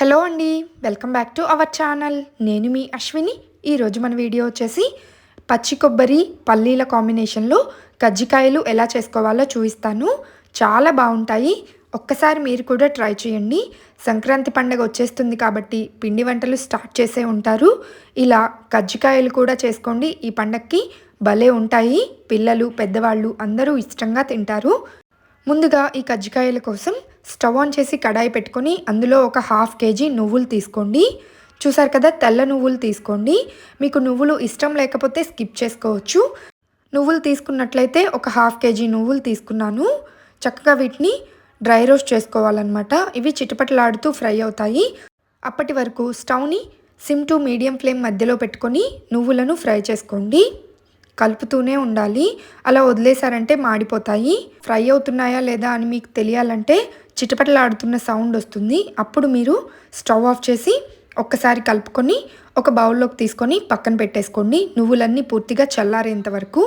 Hello అండి welcome back to our channel. నేను మీ అశ్విని. ఈరోజు మన వీడియో వచ్చేసి పచ్చి కొబ్బరి పల్లీల కాంబినేషన్లో కజ్జికాయలు ఎలా చేసుకోవాలో చూపిస్తాను. చాలా బాగుంటాయి. ఒక్కసారి మీరు కూడా ట్రై చేయండి. సంక్రాంతి పండగ వచ్చేస్తుంది కాబట్టి పిండి వంటలు స్టార్ట్ చేసే ఉంటారు. ఇలా కజ్జికాయలు కూడా చేసుకోండి. ఈ పండగకి భలే ఉంటాయి. పిల్లలు పెద్దవాళ్ళు అందరూ ఇష్టంగా తింటారు. ముందుగా ఈ కజ్జికాయల కోసం స్టవ్ ఆన్ చేసి కడాయి పెట్టుకొని అందులో ఒక హాఫ్ కేజీ నువ్వులు తీసుకోండి. చూసారు కదా తెల్ల నువ్వులు తీసుకోండి. మీకు నువ్వులు ఇష్టం లేకపోతే స్కిప్ చేసుకోవచ్చు. నువ్వులు తీసుకున్నట్లయితే ఒక హాఫ్ కేజీ నువ్వులు తీసుకున్నాను. చక్కగా వీటిని డ్రై రోస్ట్ చేసుకోవాలన్నమాట. ఇవి చిటపటలాడుతూ ఫ్రై అవుతాయి. అప్పటి వరకు స్టవ్ని సిమ్ టు మీడియం ఫ్లేమ్ మధ్యలో పెట్టుకొని నువ్వులను ఫ్రై చేసుకోండి. కలుపుతూనే ఉండాలి. అలా వదిలేశారంటే మాడిపోతాయి. ఫ్రై అవుతున్నాయా లేదా అని మీకు తెలియాలంటే చిటపటలాడుతున్న సౌండ్ వస్తుంది. అప్పుడు మీరు స్టవ్ ఆఫ్ చేసి ఒక్కసారి కలుపుకొని ఒక బౌల్లోకి తీసుకొని పక్కన పెట్టేసుకోండి. నువ్వులన్నీ పూర్తిగా చల్లారేంత వరకు.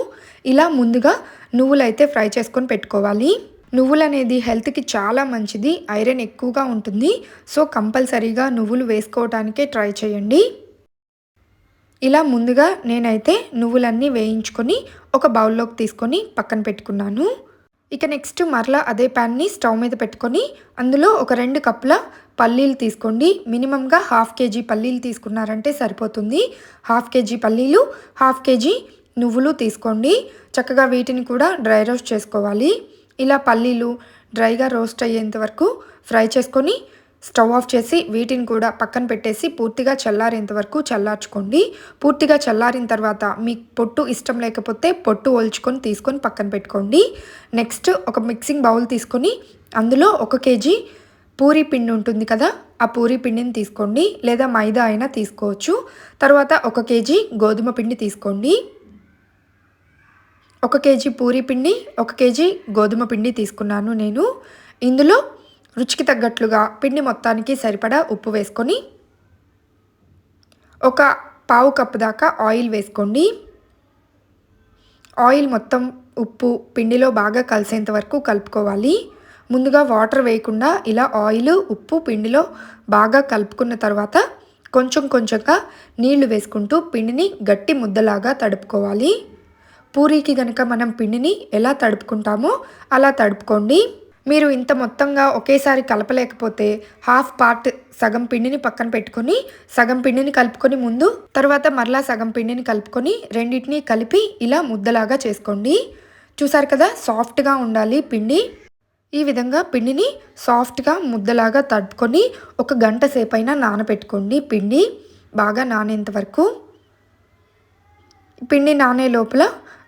ఇలా ముందుగా నువ్వులైతే ఫ్రై చేసుకొని పెట్టుకోవాలి. నువ్వులు అనేది హెల్త్కి చాలా మంచిది. ఐరన్ ఎక్కువగా ఉంటుంది. సో కంపల్సరీగా నువ్వులు వేసుకోవటానికే ట్రై చేయండి. ఇలా ముందుగా నేనైతే నువ్వులన్నీ వేయించుకొని ఒక బౌల్లోకి తీసుకొని పక్కన పెట్టుకున్నాను. ఇక నెక్స్ట్ మరలా అదే ప్యాన్ని స్టవ్ మీద పెట్టుకొని అందులో ఒక రెండు కప్పుల పల్లీలు తీసుకోండి. మినిమంగా హాఫ్ కేజీ పల్లీలు తీసుకున్నారంటే సరిపోతుంది. హాఫ్ కేజీ పల్లీలు హాఫ్ కేజీ నువ్వులు తీసుకోండి. చక్కగా వీటిని కూడా డ్రై రోస్ట్ చేసుకోవాలి. ఇలా పల్లీలు డ్రైగా రోస్ట్ అయ్యేంత వరకు ఫ్రై చేసుకొని స్టవ్ ఆఫ్ చేసి వీటిని కూడా పక్కన పెట్టేసి పూర్తిగా చల్లారేంత వరకు చల్లార్చుకోండి. పూర్తిగా చల్లారిన తర్వాత మీకు పొట్టు ఇష్టం లేకపోతే పొట్టు ఒల్చుకొని తీసుకొని పక్కన పెట్టుకోండి. నెక్స్ట్ ఒక మిక్సింగ్ బౌల్ తీసుకొని అందులో ఒక కేజీ పూరీ పిండి ఉంటుంది కదా ఆ పూరీ పిండిని తీసుకోండి. లేదా మైదా అయినా తీసుకోవచ్చు. తర్వాత ఒక కేజీ గోధుమ పిండి తీసుకోండి. ఒక కేజీ పూరీ పిండి ఒక కేజీ గోధుమ పిండి తీసుకున్నాను నేను. ఇందులో రుచికి తగ్గట్లుగా పిండి మొత్తానికి సరిపడా ఉప్పు వేసుకొని ఒక పావు కప్పు దాకా ఆయిల్ వేసుకోండి. ఆయిల్ మొత్తం ఉప్పు పిండిలో బాగా కలిసేంత వరకు కలుపుకోవాలి. ముందుగా వాటర్ వేయకుండా ఇలా ఆయిల్ ఉప్పు పిండిలో బాగా కలుపుకున్న తర్వాత కొంచెం కొంచెంగా నీళ్ళు వేసుకుంటూ పిండిని గట్టి ముద్దలాగా తడుపుకోవాలి. పూరీకి గనక మనం పిండిని ఎలా తడుపుకుంటామో అలా తడుపుకోండి. మీరు ఇంత మొత్తంగా ఒకేసారి కలపలేకపోతే హాఫ్ పార్ట్ సగం పిండిని పక్కన పెట్టుకొని సగం పిండిని కలుపుకొని ముందు తర్వాత మరలా సగం పిండిని కలుపుకొని రెండింటిని కలిపి ఇలా ముద్దలాగా చేసుకోండి. చూసారు కదా సాఫ్ట్గా ఉండాలి పిండి. ఈ విధంగా పిండిని సాఫ్ట్గా ముద్దలాగా తడుపుకొని ఒక గంట సేపైనా నానబెట్టుకోండి పిండి. బాగా నానేంత వరకు. పిండి నానే లోపల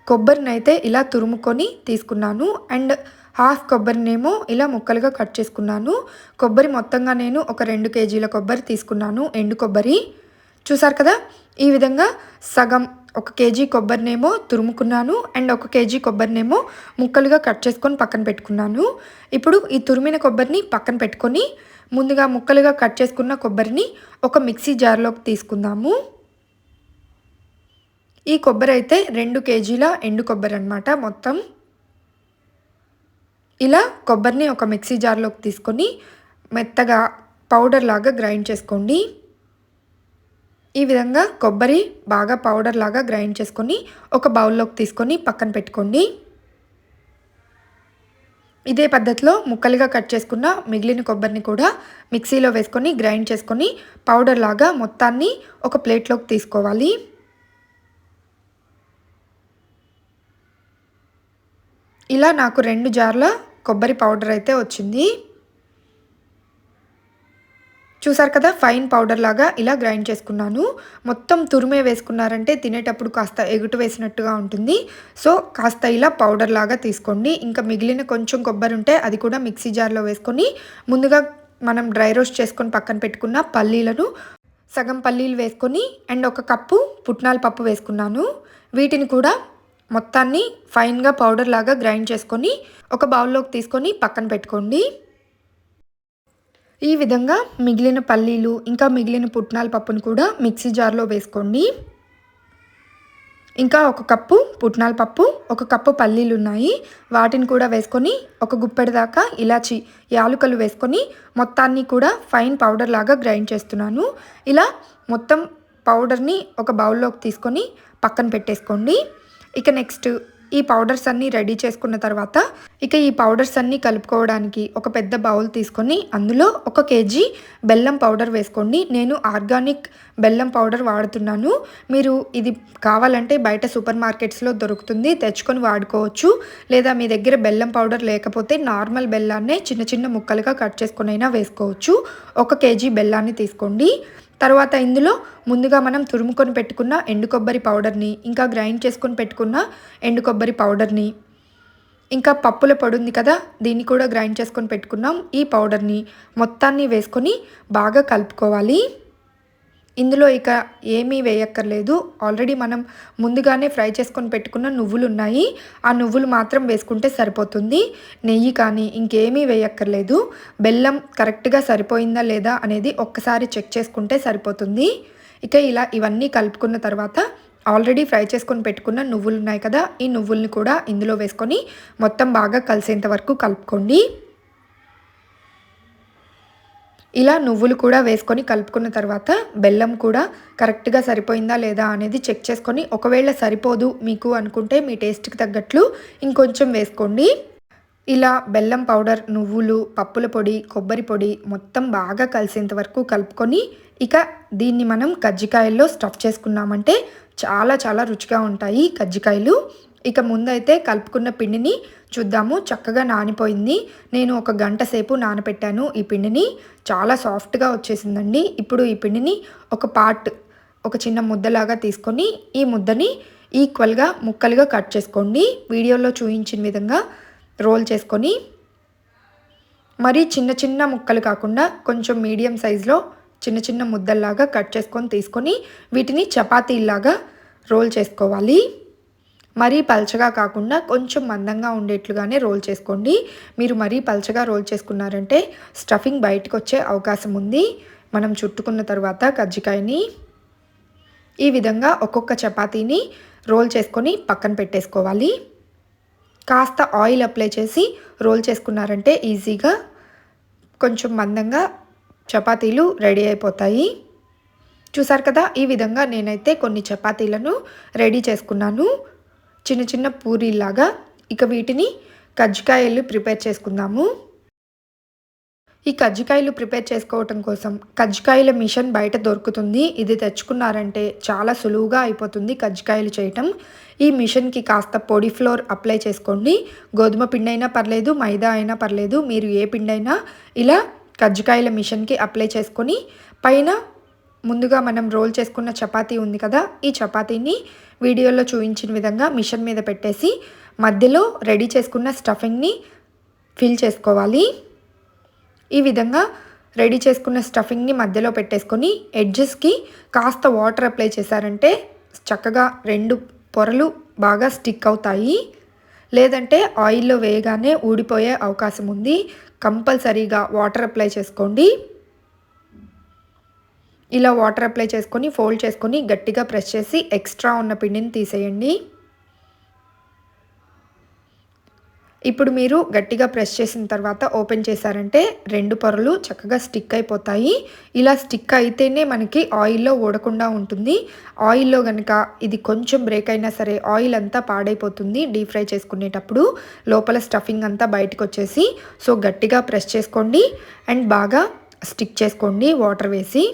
కొబ్బరిని అయితే ఇలా తురుముకొని తీసుకున్నాను. అండ్ హాఫ్ కొబ్బరినేమో ఇలా ముక్కలుగా కట్ చేసుకున్నాను. కొబ్బరి మొత్తంగా నేను ఒక రెండు కేజీల కొబ్బరి తీసుకున్నాను. ఎండు కొబ్బరి. చూసారు కదా? ఈ విధంగా సగం ఒక కేజీ కొబ్బరినేమో తురుముకున్నాను. అండ్ ఒక కేజీ కొబ్బరినేమో ముక్కలుగా కట్ చేసుకొని పక్కన పెట్టుకున్నాను. ఇప్పుడు ఈ తురిమిన కొబ్బరిని పక్కన పెట్టుకొని ముందుగా ముక్కలుగా కట్ చేసుకున్న కొబ్బరిని ఒక మిక్సీ జార్లోకి తీసుకుందాము. ఈ కొబ్బరి అయితే రెండు కేజీల ఎండు కొబ్బరి అనమాట మొత్తం. ఇలా కొబ్బరిని ఒక మిక్సీ జార్లోకి తీసుకొని మెత్తగా పౌడర్ లాగా గ్రైండ్ చేసుకోండి. ఈ విధంగా కొబ్బరి బాగా పౌడర్ లాగా గ్రైండ్ చేసుకొని ఒక బౌల్లోకి తీసుకొని పక్కన పెట్టుకోండి. ఇదే పద్ధతిలో ముక్కలుగా కట్ చేసుకున్న మిగిలిన కొబ్బరిని కూడా మిక్సీలో వేసుకొని గ్రైండ్ చేసుకొని పౌడర్ లాగా మొత్తాన్ని ఒక ప్లేట్లోకి తీసుకోవాలి. ఇలా నాకు రెండు జార్ల కొబ్బరి పౌడర్ అయితే వచ్చింది. చూసారు కదా ఫైన్ పౌడర్ లాగా ఇలా గ్రైండ్ చేసుకున్నాను. మొత్తం తురిమే వేసుకున్నారంటే తినేటప్పుడు కాస్త ఎగుటు వేసినట్టుగా ఉంటుంది. సో కాస్త ఇలా పౌడర్ లాగా తీసుకోండి. ఇంకా మిగిలిన కొంచెం కొబ్బరి ఉంటే అది కూడా మిక్సీ జార్లో వేసుకొని ముందుగా మనం డ్రై రోస్ట్ చేసుకొని పక్కన పెట్టుకున్న పల్లీలను సగం పల్లీలు వేసుకొని అండ్ ఒక కప్పు పుట్నాల పప్పు వేసుకున్నాను. వీటిని కూడా మొత్తాన్ని ఫైన్గా పౌడర్ లాగా గ్రైండ్ చేసుకొని ఒక బౌల్లోకి తీసుకొని పక్కన పెట్టుకోండి. ఈ విధంగా మిగిలిన పల్లీలు ఇంకా మిగిలిన పుట్నాల పప్పును కూడా మిక్సీ జార్లో వేసుకోండి. ఇంకా ఒక కప్పు పుట్నాల పప్పు ఒక కప్పు పల్లీలు ఉన్నాయి. వాటిని కూడా వేసుకొని ఒక గుప్పెడు దాకా ఇలాచి యాలుకలు వేసుకొని మొత్తాన్ని కూడా ఫైన్ పౌడర్ లాగా గ్రైండ్ చేస్తున్నాను. ఇలా మొత్తం పౌడర్ని ఒక బౌల్లోకి తీసుకొని పక్కన పెట్టేసుకోండి. ఇక నెక్స్ట్ ఈ పౌడర్స్ అన్నీ రెడీ చేసుకున్న తర్వాత ఇక ఈ పౌడర్స్ అన్నీ కలుపుకోవడానికి ఒక పెద్ద బౌల్ తీసుకొని అందులో ఒక కేజీ బెల్లం పౌడర్ వేసుకోండి. నేను ఆర్గానిక్ బెల్లం పౌడర్ వాడుతున్నాను. మీరు ఇది కావాలంటే బయట సూపర్ మార్కెట్స్లో దొరుకుతుంది తెచ్చుకొని వాడుకోవచ్చు. లేదా మీ దగ్గర బెల్లం పౌడర్ లేకపోతే నార్మల్ బెల్లాన్నే చిన్న చిన్న ముక్కలుగా కట్ చేసుకునైనా వేసుకోవచ్చు. ఒక కేజీ బెల్లాన్ని తీసుకోండి. తర్వాత ఇందులో ముందుగా మనం తురుముకొని పెట్టుకున్న ఎండు కొబ్బరి పౌడర్ని ఇంకా గ్రైండ్ చేసుకొని పెట్టుకున్న ఎండు కొబ్బరి పౌడర్ని ఇంకా పప్పుల పొడి ఉంది కదా దీన్ని కూడా గ్రైండ్ చేసుకొని పెట్టుకున్నాం ఈ పౌడర్ని. మొత్తాన్ని వేసుకొని బాగా కలుపుకోవాలి. ఇందులో ఇక ఏమీ వేయక్కర్లేదు. ఆల్రెడీ మనం ముందుగానే ఫ్రై చేసుకొని పెట్టుకున్న నువ్వులు ఉన్నాయి ఆ నువ్వులు మాత్రం వేసుకుంటే సరిపోతుంది. నెయ్యి కానీ ఇంకేమీ వేయక్కర్లేదు. బెల్లం కరెక్ట్గా సరిపోయిందా లేదా అనేది ఒక్కసారి చెక్ చేసుకుంటే సరిపోతుంది. ఇక ఇలా ఇవన్నీ కలుపుకున్న తర్వాత ఆల్రెడీ ఫ్రై చేసుకొని పెట్టుకున్న నువ్వులు ఉన్నాయి కదా ఈ నువ్వుల్ని కూడా ఇందులో వేసుకొని మొత్తం బాగా కలిసేంత వరకు కలుపుకోండి. ఇలా నువ్వులు కూడా వేసుకొని కలుపుకున్న తర్వాత బెల్లం కూడా కరెక్ట్గా సరిపోయిందా లేదా అనేది చెక్ చేసుకొని ఒకవేళ సరిపోదు మీకు అనుకుంటే మీ టేస్ట్కి తగ్గట్లు ఇంకొంచెం వేసుకోండి. ఇలా బెల్లం పౌడర్ నువ్వులు పప్పుల పొడి కొబ్బరి పొడి మొత్తం బాగా కలిసేంత వరకు కలుపుకొని ఇక దీన్ని మనం కజ్జికాయల్లో స్టఫ్ చేసుకున్నామంటే చాలా చాలా రుచిగా ఉంటాయి కజ్జికాయలు. ఇక ముందైతే కలుపుకున్న పిండిని చూద్దాము. చక్కగా నానిపోయింది. నేను ఒక గంట సేపు నానపెట్టాను ఈ పిండిని. చాలా సాఫ్ట్గా వచ్చేసిందండి. ఇప్పుడు ఈ పిండిని ఒక పార్ట్ ఒక చిన్న ముద్దలాగా తీసుకొని ఈ ముద్దని ఈక్వల్గా ముక్కలుగా కట్ చేసుకోండి. వీడియోలో చూపించిన విధంగా రోల్ చేసుకొని మరీ చిన్న చిన్న ముక్కలు కాకుండా కొంచెం మీడియం సైజులో చిన్న చిన్న ముద్దల్లాగా కట్ చేసుకొని తీసుకొని వీటిని చపాతీలాగా రోల్ చేసుకోవాలి. మరీ పల్చగా కాకుండా కొంచెం మందంగా ఉండేట్లుగానే రోల్ చేసుకోండి. మీరు మరీ పల్చగా రోల్ చేసుకున్నారంటే స్టఫింగ్ బయటకు వచ్చే అవకాశం ఉంది. మనం చుట్టుకున్న తర్వాత కజ్జికాయని ఈ విధంగా ఒక్కొక్క చపాతీని రోల్ చేసుకొని పక్కన పెట్టేసుకోవాలి. కాస్త ఆయిల్ అప్లై చేసి రోల్ చేసుకున్నారంటే ఈజీగా కొంచెం మందంగా చపాతీలు రెడీ అయిపోతాయి. చూసారు కదా ఈ విధంగా నేనైతే కొన్ని చపాతీలను రెడీ చేసుకున్నాను. చిన్న చిన్న పూరీలాగా ఇక వీటిని కజ్జికాయలు ప్రిపేర్ చేసుకుందాము. ఈ కజ్జికాయలు ప్రిపేర్ చేసుకోవటం కోసం కజ్జికాయల మిషన్ బయట దొరుకుతుంది. ఇది తెచ్చుకున్నారంటే చాలా సులువుగా అయిపోతుంది కజ్జికాయలు చేయటం. ఈ మిషన్కి కాస్త పొడి ఫ్లోర్ అప్లై చేసుకోండి. గోధుమ పిండి అయినా పర్లేదు మైదా అయినా పర్లేదు. మీరు ఏ పిండి అయినా ఇలా కజ్జికాయల మిషన్కి అప్లై చేసుకొని పైన ముందుగా మనం రోల్ చేసుకున్న చపాతీ ఉంది కదా ఈ చపాతీని వీడియోలో చూపించిన విధంగా మిషన్ మీద పెట్టేసి మధ్యలో రెడీ చేసుకున్న స్టఫింగ్ని ఫిల్ చేసుకోవాలి. ఈ విధంగా రెడీ చేసుకున్న స్టఫింగ్ని మధ్యలో పెట్టేసుకొని ఎడ్జెస్కి కాస్త వాటర్ అప్లై చేశారంటే చక్కగా రెండు పొరలు బాగా స్టిక్ అవుతాయి. లేదంటే ఆయిల్లో వేయగానే ఊడిపోయే అవకాశం ఉంది. కంపల్సరీగా వాటర్ అప్లై చేసుకోండి. ఇలా వాటర్ అప్లై చేసుకొని ఫోల్డ్ చేసుకొని గట్టిగా ప్రెస్ చేసి ఎక్స్ట్రా ఉన్న పిండిని తీసేయండి. ఇప్పుడు మీరు గట్టిగా ప్రెస్ చేసిన తర్వాత ఓపెన్ చేశారంటే రెండు పొరలు చక్కగా స్టిక్ అయిపోతాయి. ఇలా స్టిక్ అయితేనే మనకి ఆయిల్లో ఊడకుండా ఉంటుంది. ఆయిల్లో కనుక ఇది కొంచెం బ్రేక్ అయినా సరే ఆయిల్ అంతా పాడైపోతుంది డీప్ ఫ్రై చేసుకునేటప్పుడు. లోపల స్టఫింగ్ అంతా బయటకు వచ్చేసి సో గట్టిగా ప్రెస్ చేసుకోండి. అండ్ బాగా స్టిక్ చేసుకోండి వాటర్ వేసి.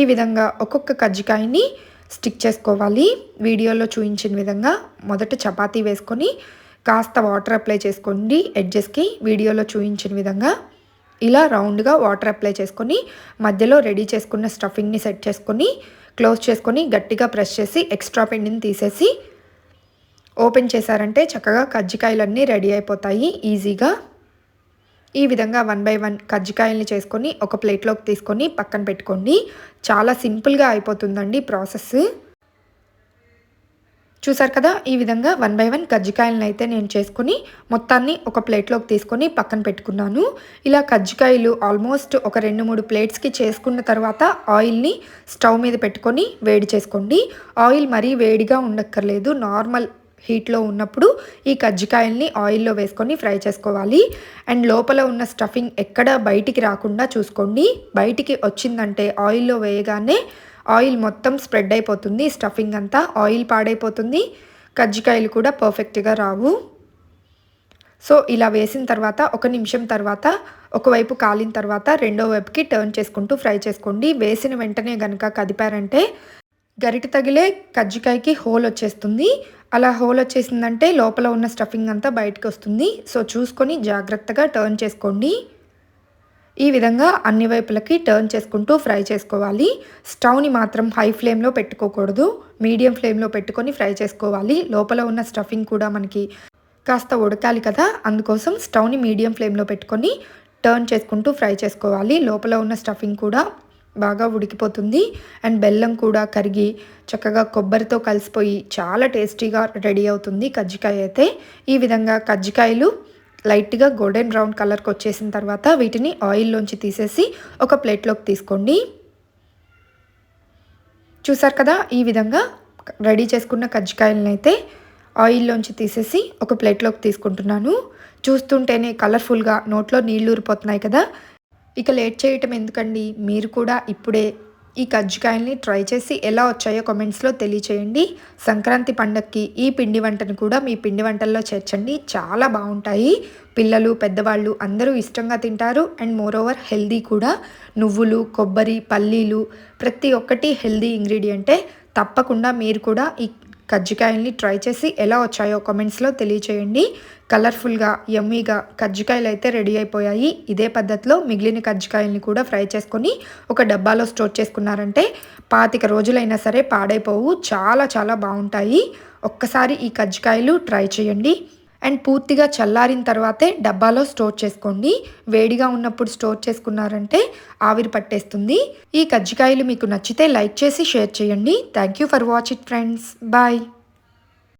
ఈ విధంగా ఒక్కొక్క కజ్జికాయని స్టిక్ చేసుకోవాలి. వీడియోలో చూపించిన విధంగా మొదట చపాతీ వేసుకొని కాస్త వాటర్ అప్లై చేసుకోండి. ఎడ్జెస్కి వీడియోలో చూపించిన విధంగా ఇలా రౌండ్గా వాటర్ అప్లై చేసుకొని మధ్యలో రెడీ చేసుకున్న స్టఫింగ్ని సెట్ చేసుకొని క్లోజ్ చేసుకొని గట్టిగా ప్రెస్ చేసి ఎక్స్ట్రా పిండిని తీసేసి ఓపెన్ చేశారంటే చక్కగా కజ్జికాయలన్నీ రెడీ అయిపోతాయి. ఈజీగా ఈ విధంగా వన్ బై వన్ కజ్జికాయల్ని చేసుకొని ఒక ప్లేట్లోకి తీసుకొని పక్కన పెట్టుకోండి. చాలా సింపుల్గా అయిపోతుందండి ప్రాసెస్. చూసారు కదా ఈ విధంగా వన్ బై వన్ కజ్జికాయలను అయితే నేను చేసుకుని మొత్తాన్ని ఒక ప్లేట్లోకి తీసుకొని పక్కన పెట్టుకున్నాను. ఇలా కజ్జికాయలు ఆల్మోస్ట్ ఒక రెండు మూడు ప్లేట్స్కి చేసుకున్న తర్వాత ఆయిల్ని స్టవ్ మీద పెట్టుకొని వేడి చేసుకోండి. ఆయిల్ మరీ వేడిగా ఉండక్కర్లేదు నార్మల్ హీట్లో ఉన్నప్పుడు ఈ కజ్జికాయల్ని ఆయిల్లో వేసుకొని ఫ్రై చేసుకోవాలి. అండ్ లోపల ఉన్న స్టఫింగ్ ఎక్కడ బయటికి రాకుండా చూసుకోండి. బయటికి వచ్చిందంటే ఆయిల్లో వేయగానే ఆయిల్ మొత్తం స్ప్రెడ్ అయిపోతుంది. స్టఫింగ్ అంతా ఆయిల్ పాడైపోతుంది. కజ్జికాయలు కూడా పర్ఫెక్ట్గా రావు. సో ఇలా వేసిన తర్వాత ఒక నిమిషం తర్వాత ఒకవైపు కాలిన తర్వాత రెండో వైపుకి టర్న్ చేసుకుంటూ ఫ్రై చేసుకోండి. వేసిన వెంటనే కనుక కదిపారంటే గరిట తగిలే కజ్జికాయకి హోల్ వచ్చేస్తుంది. అలా హోల్ వచ్చేసిందంటే లోపల ఉన్న స్టఫింగ్ అంతా బయటకు వస్తుంది. సో చూసుకొని జాగ్రత్తగా టర్న్ చేసుకోండి. ఈ విధంగా అన్ని వైపులకి టర్న్ చేసుకుంటూ ఫ్రై చేసుకోవాలి. స్టవ్ని మాత్రం హై ఫ్లేమ్లో పెట్టుకోకూడదు. మీడియం ఫ్లేమ్లో పెట్టుకొని ఫ్రై చేసుకోవాలి. లోపల ఉన్న స్టఫింగ్ కూడా మనకి కాస్త ఉడకాలి కదా. అందుకోసం స్టవ్ని మీడియం ఫ్లేమ్లో పెట్టుకొని టర్న్ చేసుకుంటూ ఫ్రై చేసుకోవాలి. లోపల ఉన్న స్టఫింగ్ కూడా బాగా ఉడికిపోతుంది. అండ్ బెల్లం కూడా కరిగి చక్కగా కొబ్బరితో కలిసిపోయి చాలా టేస్టీగా రెడీ అవుతుంది కజ్జికాయ అయితే. ఈ విధంగా కజ్జికాయలు లైట్గా గోల్డెన్ బ్రౌన్ కలర్కి వచ్చేసిన తర్వాత వీటిని ఆయిల్లోంచి తీసేసి ఒక ప్లేట్లోకి తీసుకోండి. చూసారు కదా ఈ విధంగా రెడీ చేసుకున్న కజ్జికాయలను అయితే ఆయిల్లోంచి తీసేసి ఒక ప్లేట్లోకి తీసుకుంటున్నాను. చూస్తుంటేనే కలర్ఫుల్గా నోట్లో నీళ్ళు ఊరిపోతున్నాయి కదా. ఇక లేట్ చేయటం ఎందుకండి? మీరు కూడా ఇప్పుడే ఈ కజ్జికాయల్ని ట్రై చేసి ఎలా వచ్చాయో కామెంట్స్లో తెలియచేయండి. సంక్రాంతి పండగకి ఈ పిండి వంటను కూడా మీ పిండి వంటల్లో చేర్చండి. చాలా బాగుంటాయి. పిల్లలు పెద్దవాళ్ళు అందరూ ఇష్టంగా తింటారు. అండ్ మోరోవర్ హెల్దీ కూడా. నువ్వులు కొబ్బరి పల్లీలు ప్రతి ఒక్కటి హెల్దీ ఇంగ్రీడియంటే తప్పకుండా మీరు కూడా ఈ కజ్జికాయల్ని ట్రై చేసి ఎలా వచ్చాయో కామెంట్స్లో తెలియచేయండి. కలర్ఫుల్గా యమ్మీగా కజ్జికాయలు అయితే రెడీ అయిపోయాయి. ఇదే పద్ధతిలో మిగిలిన కజ్జికాయల్ని కూడా ఫ్రై చేసుకొని ఒక డబ్బాలో స్టోర్ చేసుకున్నారంటే పాతిక రోజులైనా సరే పాడైపోవు. చాలా చాలా బాగుంటాయి. ఒక్కసారి ఈ కజ్జికాయలు ట్రై చేయండి. అండ్ పూర్తిగా చల్లారిన తర్వాతే డబ్బాలో స్టోర్ చేసుకోండి. వేడిగా ఉన్నప్పుడు స్టోర్ చేసుకున్నారంటే ఆవిరి పట్టేస్తుంది. ఈ కజ్జికాయలు మీకు నచ్చితే లైక్ చేసి షేర్ చేయండి. Thank you for watch it friends. Bye.